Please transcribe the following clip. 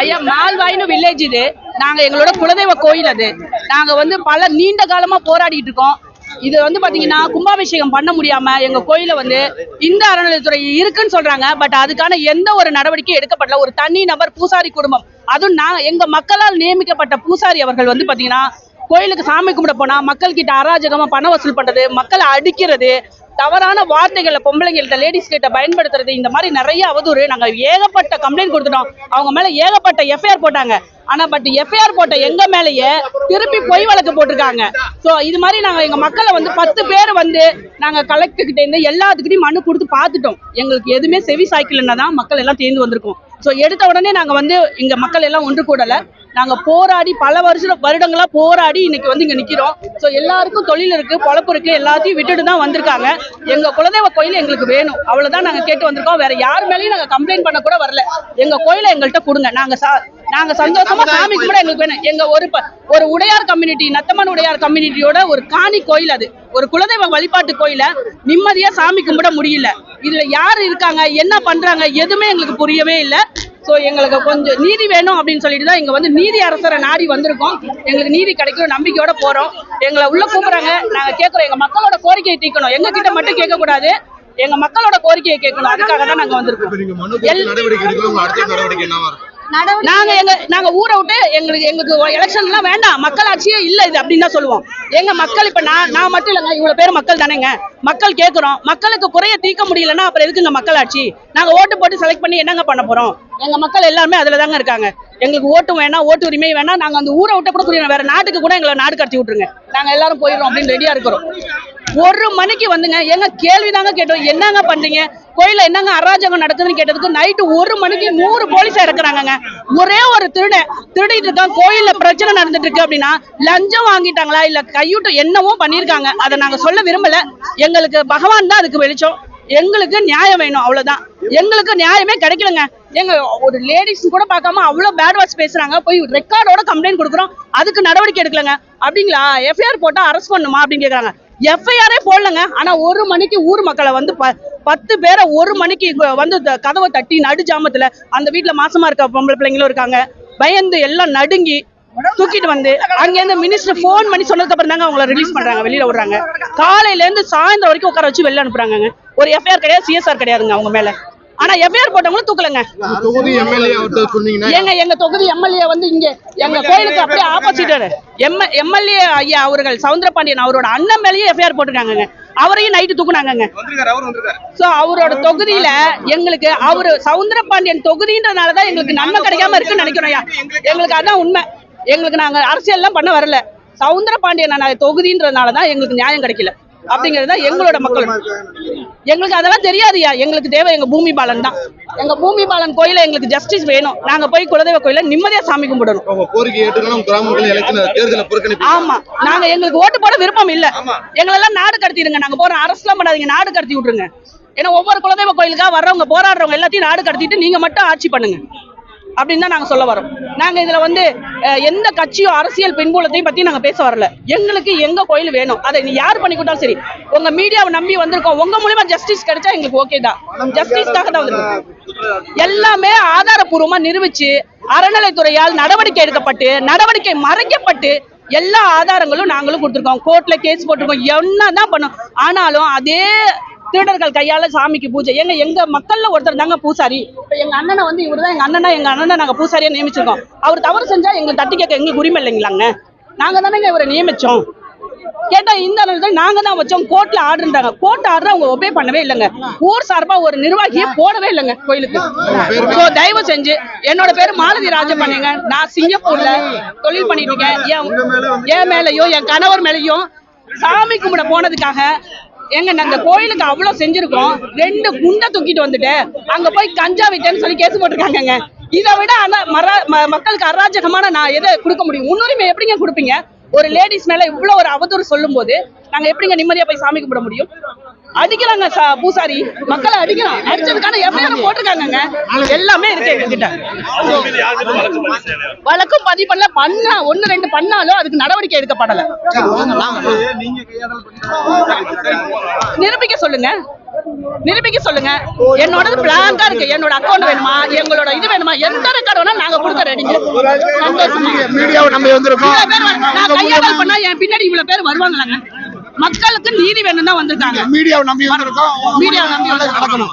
ஐயா மால்வாயின்னு வில்லேஜ் இது. நாங்க எங்களோட குலதெய்வ கோயில் அது. நாங்க வந்து பல நீண்ட காலமா போராடிட்டு இருக்கோம். இது வந்து பாத்தீங்கன்னா கும்பாபிஷேகம் பண்ண முடியாம எங்க கோயில வந்து இந்த அறநிலையத்துறை இருக்குன்னு சொல்றாங்க. பட் அதுக்கான எந்த ஒரு நடவடிக்கையும் எடுக்கப்படல. ஒரு தனி நபர் பூசாரி குடும்பம். அதுவும் நான் எங்க மக்களால் நியமிக்கப்பட்ட பூசாரி அவர்கள் வந்து பாத்தீங்கன்னா கோயிலுக்கு சாமி கும்பிட போனா மக்கள் கிட்ட அராஜகமா பணம் வசூல் பண்றது மக்களை அடிக்கிறது தவறான வார்த்தைகளை பொம்பளைங்கள்ட்ட லேடிஸ் கிட்ட பயன்படுத்துறது இந்த மாதிரி நிறைய அவதூறு. நாங்க ஏகப்பட்ட கம்ப்ளைண்ட் கொடுத்துட்டோம். அவங்க மேல ஏகப்பட்ட எஃப்ஐஆர் போட்டாங்க. ஆனா பட் எஃப்ஐஆர் போட்ட எங்க மேலேயே திருப்பி பொய் வழக்கு போட்டிருக்காங்க. சோ இது மாதிரி நாங்க எங்க மக்களை வந்து பத்து பேர் வந்து நாங்க கலெக்டர்கிட்ட இருந்து எல்லாத்துக்கிட்டையும் மனு கொடுத்து பார்த்துட்டோம். எங்களுக்கு எதுவுமே செவி சாய்க்கலன்னா தான் மக்கள் எல்லாம் தேர்ந்து வந்திருக்கோம். சோ எடுத்த உடனே நாங்க வந்து எங்க மக்கள் எல்லாம் ஒன்று கூடல. நாங்க போராடி பல வருஷ வருடங்களா போராடி இன்னைக்கு வந்து இங்க நிக்கிறோம். சோ எல்லாருக்கும் தொழில் இருக்கு பொழப்பு இருக்கு எல்லாத்தையும் விட்டுட்டு தான் வந்திருக்காங்க. எங்க குலதெய்வ கோயில் எங்களுக்கு வேணும். அவ்வளவுதான் நாங்க கேட்டு வந்திருக்கோம். வேற யார் மேலயும் நாங்க கம்ப்ளைண்ட் பண்ண கூட வரல. எங்க கோயிலை எங்கள்கிட்ட கொடுங்க. நாங்க சா- நாங்க சந்தோஷமா சாமி கும்பிட எங்களுக்கு வேணும். எங்க ஒரு ஒரு உடையார் கம்யூனிட்டி நத்தமன் உடையார் கம்யூனிட்டியோட ஒரு காணி கோயில் அது. ஒரு குலதெய்வ வழிபாட்டு கோயில நிம்மதியா சாமி கும்பிட முடியல. இதுல யார் இருக்காங்க? என்ன பண்றாங்க? எதுவுமே எங்களுக்கு புரியவே இல்லை. ஸோ எங்களுக்கு கொஞ்சம் நீதி வேணும் அப்படின்னு சொல்லிட்டு தான் இங்க வந்து நீதி அரசரை நாடி வந்திருக்கோம். எங்களுக்கு நீதி கிடைக்கும் நம்பிக்கையோட போறோம். எங்களை உள்ள கூப்பிடுறாங்க. நாங்க கேட்கறோம் எங்க மக்களோட கோரிக்கையை தீர்க்கணும். எங்க கிட்ட மட்டும் கேட்க கூடாது எங்க மக்களோட கோரிக்கையை கேட்கணும். அதுக்காக தான் நாங்க வந்திருக்கோம். நடவடிக்கை நாங்க எங்க நாங்க ஊரை விட்டு எங்களுக்கு எங்களுக்கு எலெக்ஷன் எல்லாம் வேண்டாம். மக்களாட்சியே இல்ல இது அப்படின்னு தான் சொல்லுவோம். எங்க மக்கள் இப்ப நான் நான் மட்டும் இல்லைங்க இவ்வளவு பேர் மக்கள் தானேங்க. மக்கள் கேக்குறோம். மக்களுக்கு குறைய தீர்க்க முடியலன்னா அப்புறம் எதுக்குங்க மக்களாட்சி? நாங்க ஓட்டு போட்டு செலக்ட் பண்ணி என்னங்க பண்ண போறோம்? எங்க மக்கள் எல்லாருமே அதுல தாங்க இருக்காங்க. எங்களுக்கு ஓட்டும் வேணாம் ஓட்டு உரிமை வேணாம். நாங்க அந்த ஊரை விட்ட கூட புரியணும் வேற நாட்டுக்கு கூட எங்களை நாடு கடத்தி விட்டுருங்க. நாங்க எல்லாரும் போயிடுறோம் அப்படின்னு ரெடியா இருக்கிறோம். ஒரு மணிக்கு வந்துங்க. எங்க கேள்விதாங்க கேட்டோம். என்னங்க பண்றீங்க? கோயில என்னங்க அராஜகம் நடக்குதுன்னு கேட்டதுக்கு நைட்டு ஒரு மணிக்கு நூறு போலீஸா இருக்கிறாங்க ஒரே ஒரு திருடன் திருடிட்டு இருக்கான். கோயில்ல பிரச்சனை நடந்துட்டு இருக்கு அப்படின்னா லஞ்சம் வாங்கிட்டாங்களா? இல்ல கையூட்டு என்னவோ பண்ணிருக்காங்க அதை நாங்க சொல்ல விரும்பல. எங்களுக்கு பகவான் தான் அதுக்கு வெளிச்சம். எங்களுக்கு நியாயம் வேணும் அவ்வளவுதான். எங்களுக்கு நியாயமே கிடைக்கலங்க. எங்க ஒரு லேடிஸ் கூட பார்க்காம அவ்வளவு பேட் வாட்ச் பேசுறாங்க. போய் ரெக்கார்டோட கம்ப்ளைண்ட் கொடுக்குறோம். அதுக்கு நடவடிக்கை எடுக்கலங்க. அப்படிங்களா? எஃப்ஐஆர் போட்டா அரெஸ்ட் பண்ணுமா அப்படின்னு கேக்குறாங்க. எஃப்ஐஆரே போடலங்க. ஆனா ஒரு மணிக்கு ஊர் மக்களை வந்து ப- பத்து பேரை ஒரு மணிக்கு இங்க வந்து கதவை தட்டி நடு ஜாமத்துல அந்த வீட்டுல மாசமா இருக்க பொம்பளை பிள்ளைங்களும் இருக்காங்க. பயந்து எல்லாம் நடுங்கி தூக்கிட்டு வந்து அங்கேருந்து மினிஸ்டர் ஃபோன் பண்ணி சொன்னதுக்கு அப்புறம் தாங்க அவங்கள ரிலீஸ் பண்றாங்க வெளியில விடுறாங்க. காலையில இருந்து சாயந்தரம் வரைக்கும் உட்கார வச்சு வெளில அனுப்புறாங்க ஒரு எஃப்ஐஆர் கிடையாது சிஎஸ்ஆர் கிடையாதுங்க அவங்க மேல. ஆனா எஃப்ஐஆர் போட்டவங்களும் தூக்கலங்க. ஏங்க எங்க தொகுதி எம்எல்ஏ வந்து இங்க எங்க கோயிலுக்கு அப்படியே ஆப்போசிட் எம் எம்எல்ஏ ஐயா அவர்கள் சவுந்தரபாண்டியன் அவரோட அண்ணன் மேலேயே எஃப்ஐஆர் போட்டிருக்காங்கங்க. அவரையும் நைட்டு தூக்குனாங்கங்க. சோ அவரோட தொகுதியில எங்களுக்கு அவரு சவுந்தரபாண்டியன் தொகுதின்றனால தான் எங்களுக்கு நன்மை கிடைக்காம இருக்குன்னு நினைக்கிறோம் ஐயா. எங்களுக்கு அதான் உண்மை. எங்களுக்கு நாங்க அரசியல் எல்லாம் பண்ண வரல. சவுந்தரபாண்டியன் நான் தொகுதின்றதுனால தான் எங்களுக்கு நியாயம் கிடைக்கல. அப்படிங்கிறது தான் எங்களோட மக்கள். எங்களுக்கு அதெல்லாம் தெரியாதுயா எங்களுக்கு தேவை எங்க பூமி பாலன் தான். எங்க பூமி பாலன் கோயில எங்களுக்கு ஜஸ்டிஸ் வேணும். நாங்க போய் குலதெய்வ கோயில நிம்மதியா சாமி கும்பிடணும். ஆமா. நாங்க எங்களுக்கு ஓட்டு போட விருப்பம் இல்ல. எங்களெல்லாம் நாடு கடத்திடுங்க. நாங்க போறோம் அரசுலாம் பண்ணாதீங்க. நாடு கடத்தி விட்டுருங்க. ஏன்னா ஒவ்வொரு குலதெய்வ கோயிலுக்கா வர்றவங்க போராடுறவங்க எல்லாத்தையும் நாடு கடத்திட்டு நீங்க மட்டும் ஆட்சி பண்ணுங்க. அப்படின்னு தான் நாங்க சொல்ல வரோம். நாங்க இதுல வந்து எந்த கட்சியோ அரசியல் பின்புலத்தையும் பத்தி நாங்க பேச வரல. எங்களுக்கு எங்க கோயில் வேணும்? அதை நீ யார் பண்ணி கொடுத்தாலும் சரி உங்க மீடியாவை நம்பி வந்திருக்கோம். உங்க மூலியமா ஜஸ்டிஸ் கிடைச்சா எங்களுக்கு ஓகே தான். ஜஸ்டிஸ்க்காக தான் வந்திருக்கோம். எல்லாமே ஆதாரப்பூர்வமா நிரூபிச்சு அறநிலைத்துறையால் நடவடிக்கை எடுக்கப்பட்டு நடவடிக்கை மறைக்கப்பட்டு எல்லா ஆதாரங்களும் நாங்களும் கொடுத்துருக்கோம். கோர்ட்ல கேஸ் போட்டிருக்கோம். என்னதான் பண்ணோம். ஆனாலும் அதே திருடர்கள் கையால சாமிக்கு பூஜை. எங்க எங்க மக்கள்ல ஒருத்தர் தாங்க பூசாரி. எங்க அண்ணனை வந்து இவர்தான் எங்க அண்ணனா எங்க அண்ணனை நாங்க பூசாரியா நியமிச்சிருக்கோம். அவர் தவறு செஞ்சா எங்க தட்டி கேட்க எங்களுக்கு உரிமை இல்லைங்களாங்க? நாங்க தானேங்க இவரை நியமிச்சோம். கேட்டா இந்த நேரத்துல நாங்க தான் வச்சோம். கோர்ட்ல ஆர்டர்ன்றாங்க கோர்ட் ஆர்டர் அவங்க ஒபே பண்ணவே இல்லைங்க. ஊர் சார்பா ஒரு நிர்வாகியை போடவே இல்லைங்க கோயிலுக்கு. தயவு செஞ்சு என்னோட பேரு மாலதி ராஜபாண்டியங்க நான் சிங்கப்பூர்ல தொழில் பண்ணிட்டு இருக்கேன். என் என் என் கணவர் மேலயும் சாமி கும்பிட போனதுக்காக எங்க நாங்க கோயிலுக்கு அவ்வளவு செஞ்சிருக்கோம். ரெண்டு குண்டை தூக்கிட்டு வந்துட்டு அங்க போய் கஞ்சா வைத்தேன்னு சொல்லி கேஸ் போட்டிருக்காங்க இதை விட ஆனா ம- மக்களுக்கு அராஜகமான நான் எதை கொடுக்க முடியும்? முன்னுரிமை எப்படிங்க கொடுப்பீங்க? ஒரு லேடிஸ் மேல இவ்வளவு ஒரு அவதூறு சொல்லும் போது நாங்க எப்படிங்க நிம்மதியா போய் சாமி கும்பிட முடியும்? அடிக்கிறாங்க சா- பூசாரி. மக்களை அடிக்கிறான் அடிச்சதுக்கான எவ்வளவு போட்டிருக்காங்கங்க. எல்லாமே இருக்கு எங்க கிட்ட வழக்கும் பதிவு பண்ணல பண்ணா ஒண்ணு ரெண்டு பண்ணாலும் அதுக்கு நடவடிக்கை எடுக்கப்படல. நிரூபிக்க சொல்லுங்க. நிரூபிக்க சொல்லுங்க. என்னோட பிளாங்கா இருக்கு. என்னோட அக்கௌண்ட் வேணுமா? எங்களோட இது வேணுமா? எந்த ரெக்கார்டு வேணா நாங்க கொடுக்க ரெடிங்க மீடியாவை நம்பி வந்திருக்கோம். நான் கையாடல் பண்ணா என் பின்னாடி இவ்வளவு பேர் வருவாங்களாங்க? மக்களுக்கு நீதி வேணும் தான் வந்திருக்காங்க. மீடியாவை நம்பி மீடியாவை நம்பி. நடக்கணும்.